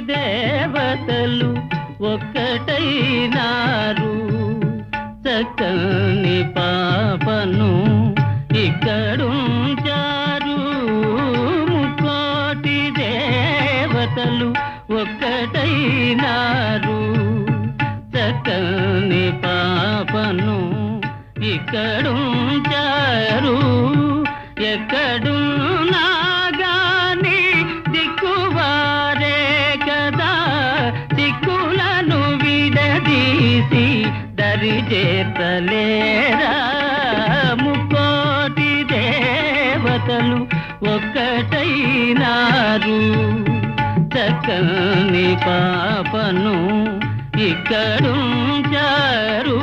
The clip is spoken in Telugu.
దేవతలు ఒక్కటైనారు. చక్కని పాపను ఇక్కడుంచారు. ముక్కోటి దేవతలు ఒక్కటైనారు. చక్కని పాపను ఇక్కడుంచారు. తీసి దరి చేతలేరా ముక్కోటి దేవతలు ఒక్కటైనారు. చక్కని పాపను ఇక్కడుంచారు.